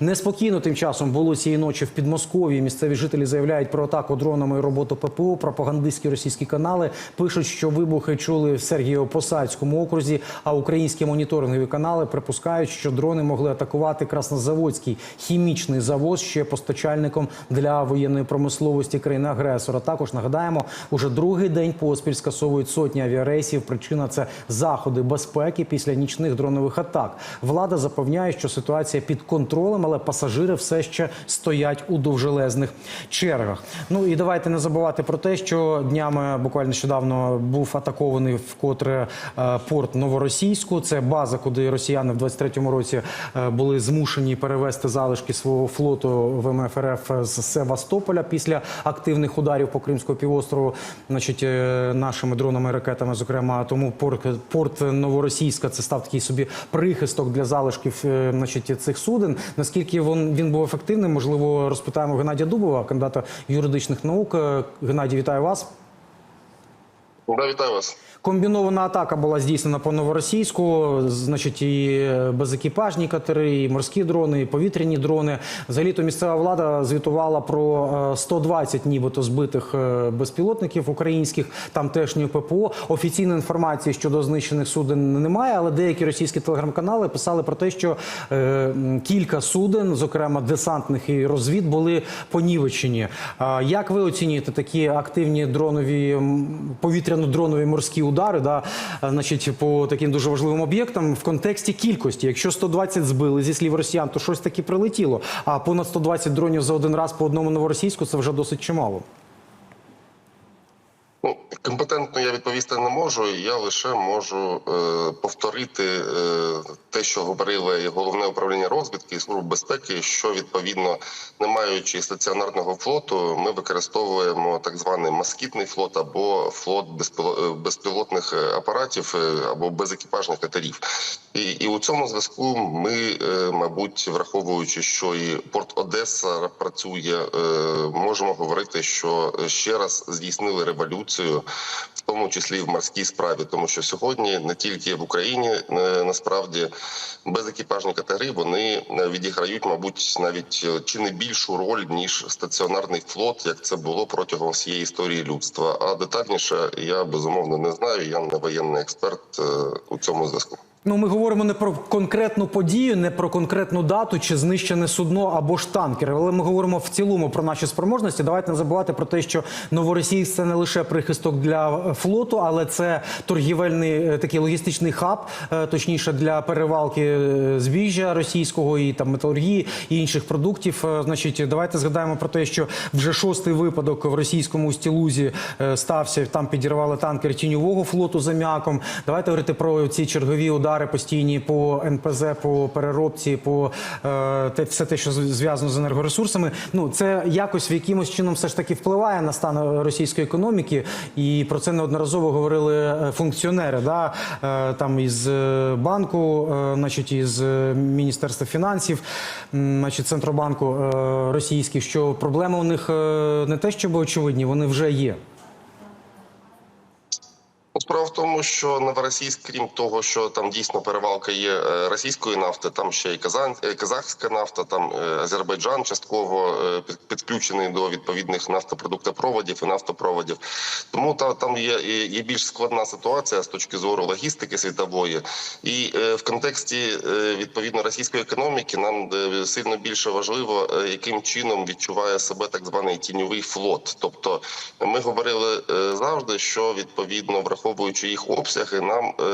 Неспокійно тим часом було цієї ночі в Підмосков'ї. Місцеві жителі заявляють про атаку дронами і роботу ППО. Пропагандистські російські канали пишуть, що вибухи чули в Сергієво-Посадському окрузі. А українські моніторингові канали припускають, що дрони могли атакувати Краснозаводський хімічний завод, ще постачальником для воєнної промисловості країни-агресора. Також нагадаємо, уже другий день поспіль скасовують сотні авіарейсів. Причина це заходи безпеки після нічних дронових атак. Влада запевняє, що ситуація під контролем, але пасажири все ще стоять у довжелезних чергах. Ну і давайте не забувати про те, що днями буквально нещодавно був атакований вкотре е, порт Новоросійську. Це база, куди росіяни в 23-му році е, були змушені перевести залишки свого флоту в МФРФ з Севастополя після активних ударів по Кримському півострову, значить, е, нашими дронами, ракетами, Зокрема, тому порт, порт Новоросійська це став такий собі прихисток для залишків значить, цих суден. Наскільки він, він був ефективним, можливо, розпитаємо Геннадія Дубова, кандидата юридичних наук. Е, Геннадій, вітаю вас. Да, вітаю вас. Комбінована атака була здійснена по новоросійську, значить, і безекіпажні катери, і морські дрони, і повітряні дрони. Взагалі то місцева влада звітувала про е, 120 нібито збитих е, безпілотників українських, тамтешньої ППО. Офіційної інформації щодо знищених суден немає, але деякі російські телеграм-канали писали про те, що е, кілька суден, зокрема десантних і розвід, були понівечені. А Як ви оцінюєте такі активні дронові м, повітряно-дронові морські удари, да, значить, по таким дуже важливим об'єктам в контексті кількості? Якщо 120 збили зі слів росіян, то щось таки прилетіло. А понад 120 дронів за один раз по одному новоросійську це вже досить чимало. Ну, компетентно я відповісти не можу. Я лише можу е, повторити е, те, що говорили головне управління розвідки і служба безпеки. Що відповідно, не маючи стаціонарного флоту, ми використовуємо так званий москітний флот або флот е, безпілотних е, апаратів е, або безекіпажних катерів. І, і у цьому зв'язку ми, е, мабуть, враховуючи, що і порт Одеса працює, е, можемо говорити, що ще раз здійснили революцію, в тому числі в морській справі, тому що сьогодні не тільки в Україні е, насправді безекіпажні катери вони е, відіграють, мабуть, навіть е, чи не більшу роль ніж стаціонарний флот, як це було протягом всієї історії людства. А детальніше я безумовно не знаю. Я не воєнний експерт у цьому зв'язку. Ну, ми говоримо не про конкретну подію, не про конкретну дату чи знищене судно або ж танкер, але ми говоримо в цілому про наші спроможності. Давайте не забувати про те, що Новоросійськ – це не лише прихисток для е, флоту, але це торгівельний е, такий логістичний хаб, е, точніше для перевалки збіжжя російського і там металургії і інших продуктів. Значить, давайте згадаємо про те, що вже шостий випадок в російському стілузі стався. Там підірвали танкер тіньового флоту за м'яком. Давайте говорити про ці чергові удари постійні по НПЗ, по переробці, по е, те, все те, що зв'язано з енергоресурсами. Ну це якось в якимось чином все ж таки впливає на стан російської економіки, і про це неодноразово говорили е, функціонери. Да? Е, там із банку, значить, із міністерства фінансів, значить, центробанку російських, що проблеми у них не те, щоб очевидні, вони вже є. Ну, Справа в тому, що Новоросійськ, крім того, що там дійсно перевалка є е, російської нафти, там ще й казан, е, казахська нафта, там е, Азербайджан частково підключений до відповідних нафтопродуктопроводів і нафтопроводів. Тому та там є, є більш складна ситуація з точки зору логістики світової, і в контексті відповідно російської економіки нам сильно більше важливо, яким чином відчуває себе так званий тіньовий флот. Тобто ми говорили завжди, що відповідно враховуючи їх обсяги, нам е,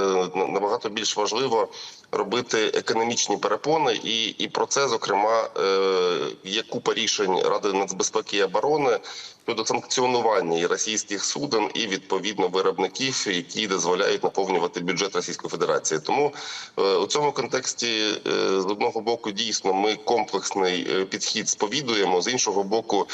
набагато більш важливо робити економічні перепони, і, і про це зокрема е, є купа рішень Ради нацбезпеки і оборони щодо санкціонування і російських суден і відповідно виробників, які дозволяють наповнювати бюджет Російської Федерації. Тому е, у цьому контексті е, з одного боку дійсно ми комплексний е, підхід сповідуємо з іншого боку,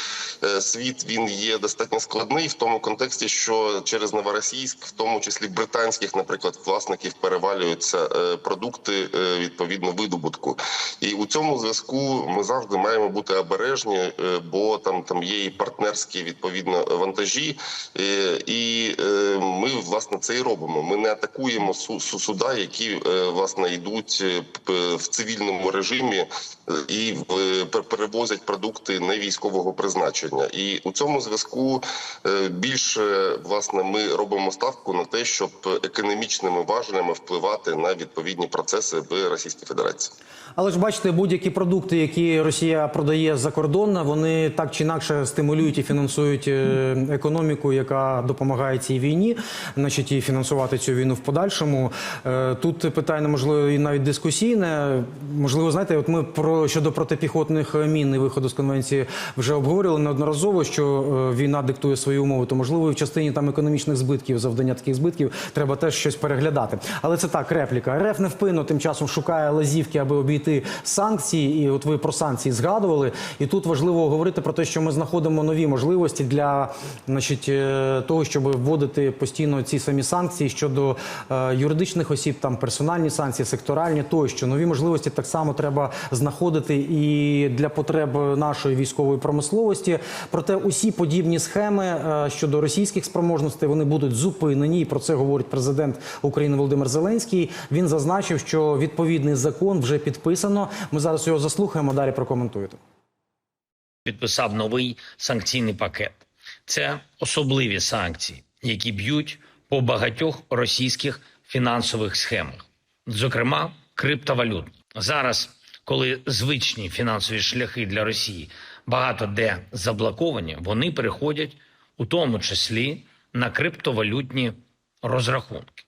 світ він є достатньо складний в тому контексті, що через Новоросійськ, в тому числі британських, наприклад, власників перевалюються продукти відповідно видобутку, і у цьому зв'язку ми завжди маємо бути обережні, бо там там є і партнерські відповідно вантажі, Е, і е, ми власне це і робимо. Ми не атакуємо су- су- суда, які е, власне йдуть в цивільному режимі і перевозять продукти не військового призначення. І у цьому зв'язку більше власне ми робимо ставку на те, щоб економічними важелями впливати на відповідні процеси в Російській Федерації. Але ж бачите, будь-які продукти, які Росія продає за кордон, вони так чи інакше стимулюють і фінансують е, економіку, яка допомагає цій війні, значить і фінансувати цю війну в подальшому. Е, Тут питання можливо і навіть дискусійне. Можливо, знаєте, от ми про щодо протипіхотних мін і виходу з конвенції вже обговорювали неодноразово, що е, війна диктує свої умови. То можливо, і в частині там економічних збитків, завдання таких збитків, треба теж щось переглядати. Але це так, репліка. РФ невпинно тим часом шукає лазівки, аби обійти санкції. І от ви про санкції згадували. І тут важливо говорити про те, що ми знаходимо нові можливості для значить, е, того, щоб вводити постійно ці самі санкції щодо е, юридичних осіб, там персональні санкції, секторальні тощо. Нові можливості так само треба знаходити і для потреб нашої військової промисловості. Проте усі подібні схеми е, щодо російських спроможностей вони будуть зупинені. І про це говорить президент України Володимир Зеленський. Він зазначив, що відповідний закон вже підписано. Ми зараз його заслухаємо. Далі прокоментуєте. Підписав новий санкційний пакет. Це особливі санкції, які б'ють по багатьох російських фінансових схемах, зокрема криптовалют. Зараз, коли звичні фінансові шляхи для Росії багато де заблоковані, вони переходять у тому числі на криптовалютні розрахунки.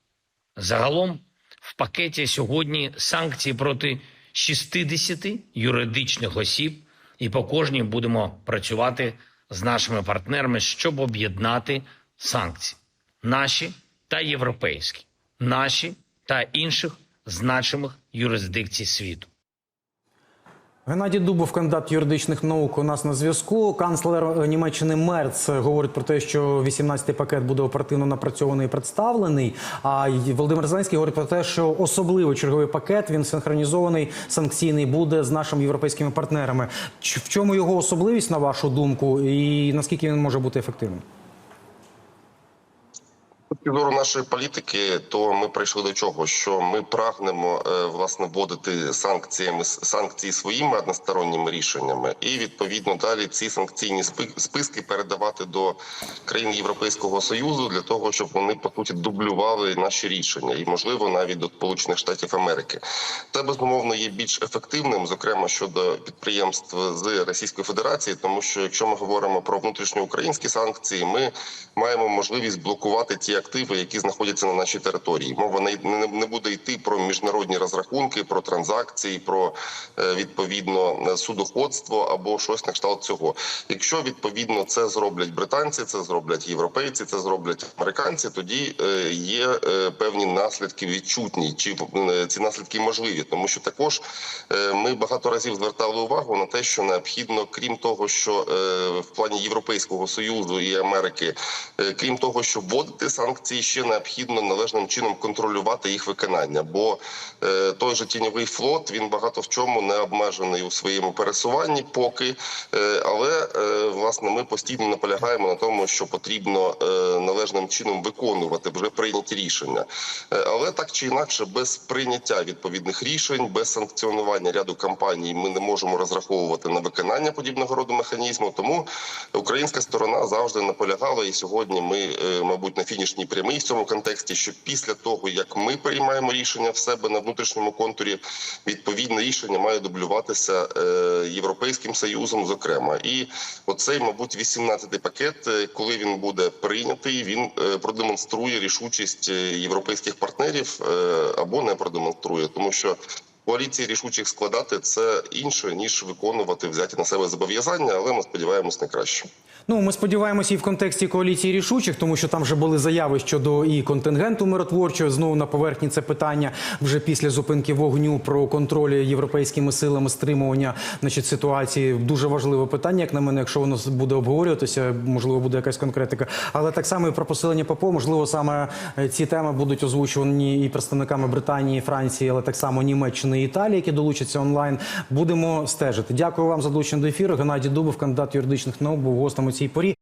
Загалом в пакеті сьогодні санкції проти 60 юридичних осіб, і по кожній будемо працювати з нашими партнерами, щоб об'єднати санкції, наші та європейські, наші та інших значимих юрисдикцій світу. Геннадій Дубов, кандидат юридичних наук, у нас на зв'язку. Канцлер Німеччини Мерц говорить про те, що 18-й пакет буде оперативно напрацьований і представлений. А Володимир Зеленський говорить про те, що особливо черговий пакет він синхронізований санкційний буде з нашими європейськими партнерами. В чому його особливість, на вашу думку, і наскільки він може бути ефективним? Зору нашої політики, то ми прийшли до чого? Що ми прагнемо е, власне вводити санкціями санкції своїми односторонніми рішеннями, і відповідно далі ці санкційні спи- списки передавати до країн Європейського союзу для того, щоб вони по суті дублювали наші рішення, і можливо навіть до Сполучених Штатів Америки. Це безумовно є більш ефективним, зокрема щодо підприємств з Російської Федерації, тому що якщо ми говоримо про внутрішньоукраїнські санкції, ми маємо можливість блокувати ті активи, які знаходяться на нашій території. Мова не, буде йти про міжнародні розрахунки, про транзакції, про е, відповідно судоходство або щось на кшталт цього. Якщо відповідно це зроблять британці, це зроблять європейці, це зроблять американці, тоді е, є е, певні наслідки відчутні, чи ці наслідки можливі, тому що також ми багато разів звертали увагу на те, що необхідно, крім того, що в плані Європейського союзу і Америки, крім того, що вводити санкції, ще необхідно належним чином контролювати їх виконання. Бо е, той же тіньовий флот він багато в чому не обмежений у своєму пересуванні, поки е, але е, власне ми постійно наполягаємо на тому, що потрібно належним чином виконувати вже прийняті рішення. Але так чи інакше, без прийняття відповідних рішень, без санкціонування ряду компаній, ми не можемо розраховувати на виконання подібного роду механізму. Тому українська сторона завжди наполягала, і сьогодні ми, мабуть, на фінішній прямій в цьому контексті, що після того як ми приймаємо рішення в себе на внутрішньому контурі, відповідне рішення має дублюватися е, європейським союзом, зокрема, і оцей, мабуть, 18-й пакет, е, коли він буде прийнятий, він е, продемонструє рішучість європейських партнерів або не продемонструє, тому що. Коаліції рішучих складати це інше ніж виконувати взяті на себе зобов'язання, але ми сподіваємось на краще. Ну, ми сподіваємося і в контексті коаліції рішучих, тому що там вже були заяви щодо і контингенту миротворчого. Знову на поверхні це питання вже після зупинки вогню про контроль європейськими силами стримування значить, ситуації. Дуже важливе питання, як на мене, якщо воно буде обговорюватися, можливо, буде якась конкретика. Але так само і про посилення ППО, можливо, саме е, ці теми будуть озвучувані і представниками Британії, Франції, але так само Німеччини і Італії, які долучаться онлайн. Будемо стежити. Дякую вам за долучення до ефіру. Геннадій Дубов, кандидат юридичних наук, був гостем у цій порі.